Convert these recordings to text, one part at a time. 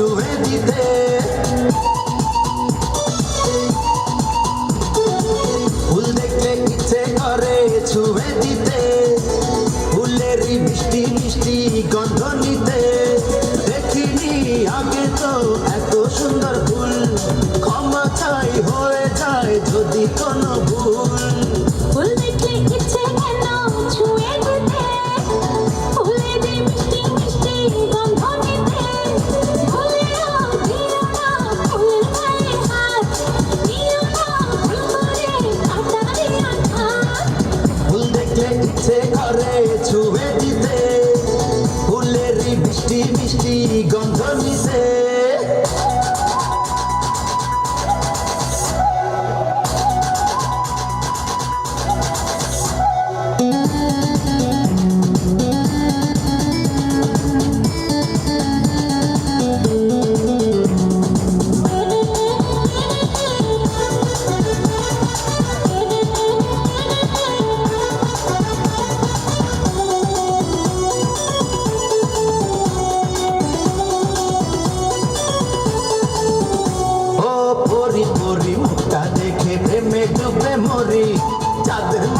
ছুঁড়ে দিতে। ফুল দেখলে ইচ্ছে করে ছুঁড়ে দিতে। ফুলের মিষ্টি মিষ্টি গন্ধ নিতে। দেখিনি আগে তো এত সুন্দর ফুল। ক্ষমা চাই, হয়ে যায় যদি কোনো ভুল। এসেছে ঘরে ছুঁয়ে দিতে। ফুলের বৃষ্টি বৃষ্টি গন্ধ নিতে।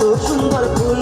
কত সুন্দর ফুল